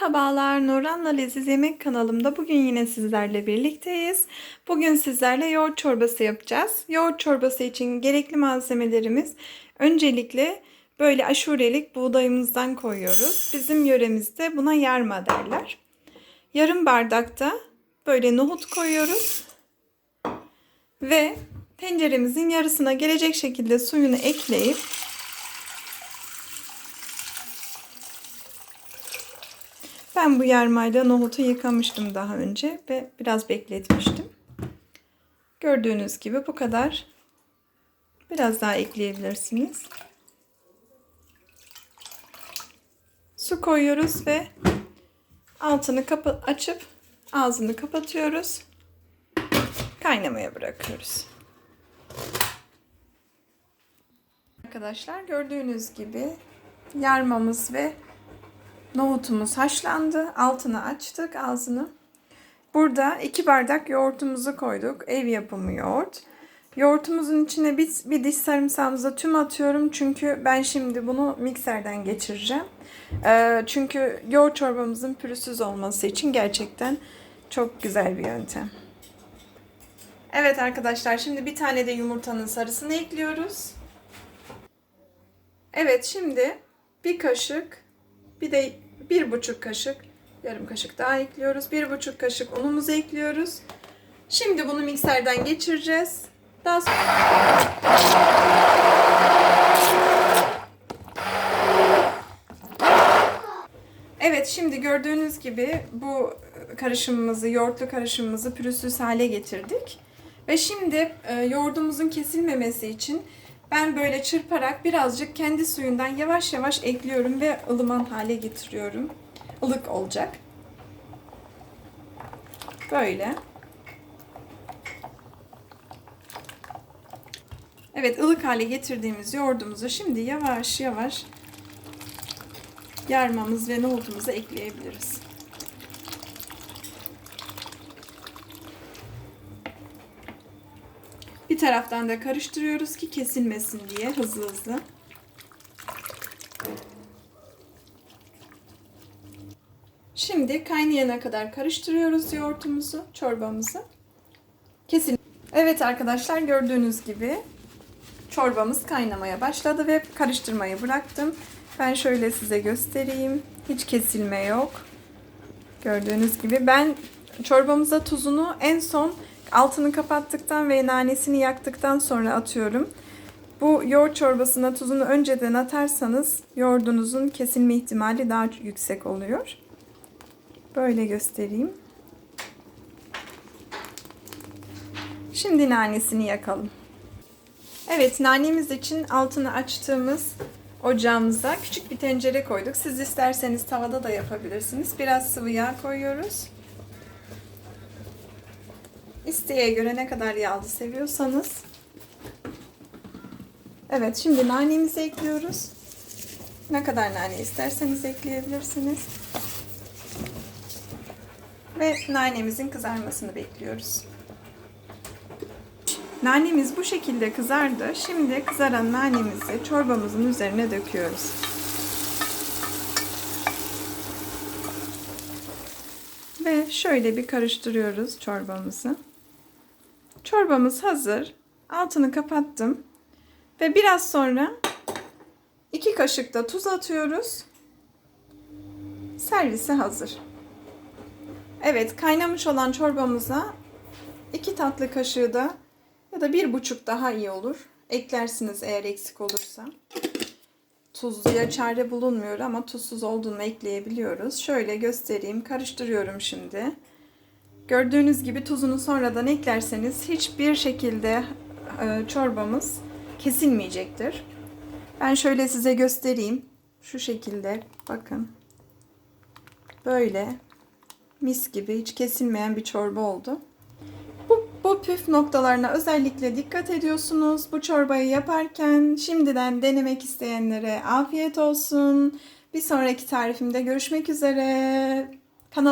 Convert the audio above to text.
Merhabalar, Nurhan'la Leziz Yemek kanalımda bugün yine sizlerle birlikteyiz. Bugün sizlerle yoğurt çorbası yapacağız. Yoğurt çorbası için gerekli malzemelerimiz öncelikle böyle aşurelik buğdayımızdan koyuyoruz. Bizim yöremizde buna yarma derler. Yarım bardakta böyle nohut koyuyoruz. Ve tenceremizin yarısına gelecek şekilde suyunu ekleyip Ben bu yarmayla nohutu yıkamıştım daha önce ve biraz bekletmiştim. Gördüğünüz gibi bu kadar. Biraz daha ekleyebilirsiniz. Su koyuyoruz ve altını kapa açıp ağzını kapatıyoruz. Kaynamaya bırakıyoruz. Arkadaşlar gördüğünüz gibi yarmamız ve Nohutumuz haşlandı. Altını açtık ağzını. Burada iki bardak yoğurtumuzu koyduk. Ev yapımı yoğurt. Yoğurtumuzun içine bir, bir diş sarımsağımıza tüm atıyorum. Çünkü ben şimdi bunu mikserden geçireceğim. Ee, çünkü yoğurt çorbamızın pürüzsüz olması için gerçekten çok güzel bir yöntem. Evet arkadaşlar şimdi bir tane de yumurtanın sarısını ekliyoruz. Evet şimdi bir kaşık bir de bir buçuk kaşık, yarım kaşık daha ekliyoruz. Bir buçuk kaşık unumuzu ekliyoruz. Şimdi bunu mikserden geçireceğiz. Daha sonra... Evet şimdi gördüğünüz gibi bu karışımımızı, yoğurtlu karışımımızı pürüzsüz hale getirdik. Ve şimdi e, yoğurdumuzun kesilmemesi için ben böyle çırparak birazcık kendi suyundan yavaş yavaş ekliyorum ve ılıman hale getiriyorum. Ilık olacak. Böyle. Evet ılık hale getirdiğimiz yoğurdumuzu şimdi yavaş yavaş yarmamız ve nohutumuzu ekleyebiliriz. Bir taraftan da karıştırıyoruz ki kesilmesin diye hızlı hızlı. Şimdi kaynayana kadar karıştırıyoruz yoğurtumuzu, çorbamızı. Kesin. Evet arkadaşlar gördüğünüz gibi çorbamız kaynamaya başladı ve karıştırmayı bıraktım. Ben şöyle size göstereyim. Hiç kesilme yok. Gördüğünüz gibi ben çorbamıza tuzunu en son altını kapattıktan ve nanesini yaktıktan sonra atıyorum. Bu yoğurt çorbasına tuzunu önceden atarsanız yoğurdunuzun kesilme ihtimali daha yüksek oluyor. Böyle göstereyim. Şimdi nanesini yakalım. Evet nanemiz için altını açtığımız ocağımıza küçük bir tencere koyduk. Siz isterseniz tavada da yapabilirsiniz. Biraz sıvı yağ koyuyoruz. İsteğe göre ne kadar yağlı seviyorsanız. Evet şimdi nanemizi ekliyoruz. Ne kadar nane isterseniz ekleyebilirsiniz. Ve nanemizin kızarmasını bekliyoruz. Nanemiz bu şekilde kızardı. Şimdi kızaran nanemizi çorbamızın üzerine döküyoruz. Ve şöyle bir karıştırıyoruz çorbamızı. Çorbamız hazır. Altını kapattım. Ve biraz sonra 2 kaşık da tuz atıyoruz. Servise hazır. Evet kaynamış olan çorbamıza 2 tatlı kaşığı da ya da bir buçuk daha iyi olur. Eklersiniz eğer eksik olursa. Tuzluya çare bulunmuyor ama tuzsuz olduğunu ekleyebiliyoruz. Şöyle göstereyim. Karıştırıyorum şimdi. Gördüğünüz gibi tuzunu sonradan eklerseniz hiçbir şekilde e, çorbamız kesilmeyecektir. Ben şöyle size göstereyim. Şu şekilde bakın. Böyle mis gibi hiç kesilmeyen bir çorba oldu. Bu, bu püf noktalarına özellikle dikkat ediyorsunuz. Bu çorbayı yaparken şimdiden denemek isteyenlere afiyet olsun. Bir sonraki tarifimde görüşmek üzere.